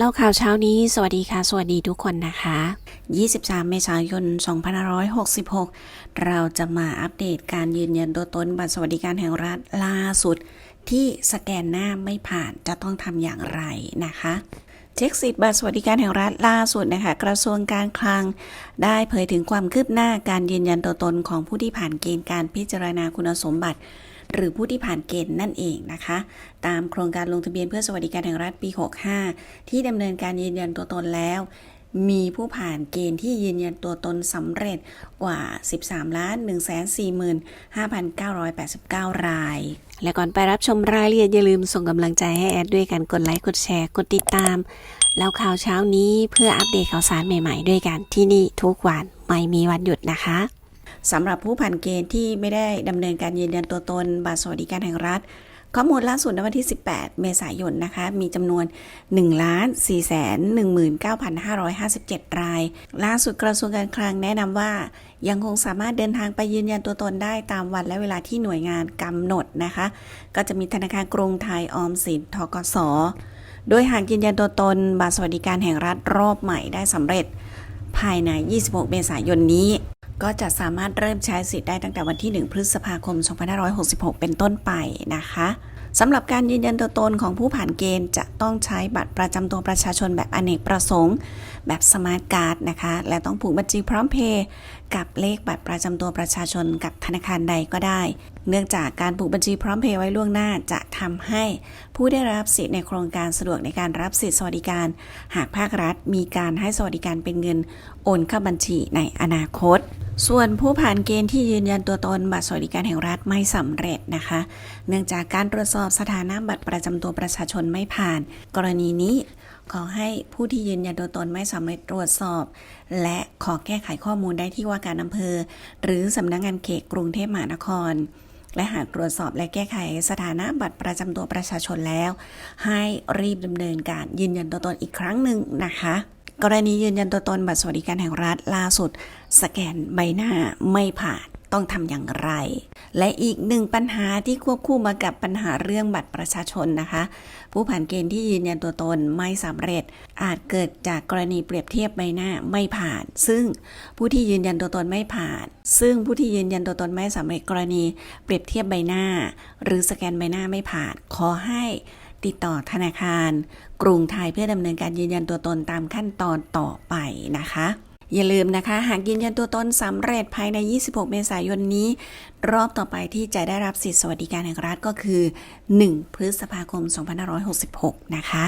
เล่าข่าวเช้านี้ สวัสดีค่ะ สวัสดีทุกคนนะคะ 23 เมษายน 2566 เราจะมาอัปเดตการยืนยันตัวตนบัตรสวัสดิการแห่งรัฐล่าสุด ที่สแกนหน้าไม่ผ่านจะต้องทำอย่างไรนะคะ เช็คสิทธิ์บัตรสวัสดิการแห่งรัฐล่าสุดนะคะกระทรวงการคลัง ได้เผยถึงความคืบหน้าการยืนยันตัวตนของผู้ที่ผ่านเกณฑ์การพิจารณาคุณสมบัติ หรือผู้ที่ผ่านเกณฑ์นั่นเองนะคะ ตามโครงการลงทะเบียนเพื่อสวัสดิการแห่งรัฐปี 65 ที่ดำเนินการยืนยันตัวตนแล้ว มีผู้ผ่านเกณฑ์ที่ยืนยันตัวตนสำเร็จกว่า 13ล้าน145,989 ราย และก่อนไปรับชมรายละเอียดอย่าลืมส่งกำลังใจให้แอดด้วยกันกดไลค์ กดแชร์ กดติดตาม แล้วข่าวเช้านี้เพื่ออัปเดตข่าวสารใหม่ๆ ด้วยกันที่นี่ทุกวันไม่มีวันหยุดนะคะสำหรับผู้ผ่านเกณฑ์ที่ไม่ได้ดำเนินการยืนยันตัวตนบัตรสวัสดิการแห่งรัฐ ข้อมูลล่าสุดในวันที่ 18 เมษายนนะคะ มีจำนวน 1 4 1 9 5 5 7 ราย ล่าสุดกระทรวงการคลังแนะนำว่า ยังคงสามารถเดินทางไปยืนยันตัวตนได้ตามวันและเวลาที่หน่วยงานกำหนดนะคะ ก็จะมีธนาคารกรุงไทยออมสินทกสโดยหากยืนยันตัวตนบัตรสวัสดิการแห่งรัฐรอบใหม่ได้สำเร็จ ภายใน 26 เมษายนนี้ ก็จะสามารถเริ่มใช้สิทธิ์ได้ตั้งแต่วันที่ 1 พฤษภาคม 2566 เป็นต้นไปนะคะสำหรับการยืนยันตัวตนของผู้ผ่านเกณฑ์จะต้องใช้บัตรประจำตัวประชาชนแบบอเนกประสงค์ แบบสมาร์ทการ์ดนะคะ และต้องผูกบัญชีพร้อมเพย์กับเลขบัตรประจำตัวประชาชนกับธนาคารใดก็ได้ เนื่องจากการผูกบัญชีพร้อมเพย์ไว้ล่วงหน้าจะทำให้ผู้ได้รับสิทธิ์ในโครงการสะดวกในการรับสิทธิสวัสดิการ หากภาครัฐมีการให้สวัสดิการเป็นเงินโอนเข้าบัญชีในอนาคต ส่วนผู้ผ่านเกณฑ์ที่ยืนยันตัวตนบัตรสวัสดิการแห่งรัฐไม่สำเร็จนะคะ เนื่องจากการตรวจสอบสถานะบัตรประจำตัวประชาชนไม่ผ่าน กรณีนี้ขอให้ผู้ที่ยืนยันตัวตนไม่สำเร็จตรวจสอบ และขอแก้ไขข้อมูลได้ที่ว่าการอำเภอ หรือสำนักงงานเขตกรุงเทพมหานคร และหากตรวจสอบและแก้ไขสถานะบัตรประจำตัวประชาชนแล้ว ให้รีบดำเนินการยืนยันตัวตนอีกครั้งหนึ่งนะคะ กรณียืนยันตัวตนบัตรสวัสดิการแห่งรัฐล่าสุด สแกนใบหน้าไม่ผ่าน ต้องทำอย่างไร และอีกหนึ่งปัญหาที่ควบคู่มากับปัญหาเรื่องบัตรประชาชนนะคะ ผู้ผ่านเกณฑ์ที่ยืนยันตัวตนไม่สำเร็จ อาจเกิดจากกรณีเปรียบเทียบใบหน้าไม่ผ่าน ซึ่งผู้ที่ยืนยันตัวตนไม่ผ่าน ซึ่งผู้ที่ยืนยันตัวตนไม่สำเร็จกรณีเปรียบเทียบใบหน้า หรือสแกนใบหน้าไม่ผ่าน ขอให้ติดต่อธนาคาร กรุงไทยเพื่อดำเนินการยืนยันตัวตนตามขั้นตอนต่อไปนะคะ อย่าลืมนะคะ หากยืนยันตัวตนสำเร็จภายใน 26 เมษายนนี้ รอบต่อไปที่จะได้รับสิทธิสวัสดิการแห่งรัฐก็คือ 1 พฤษภาคม 2566 นะคะ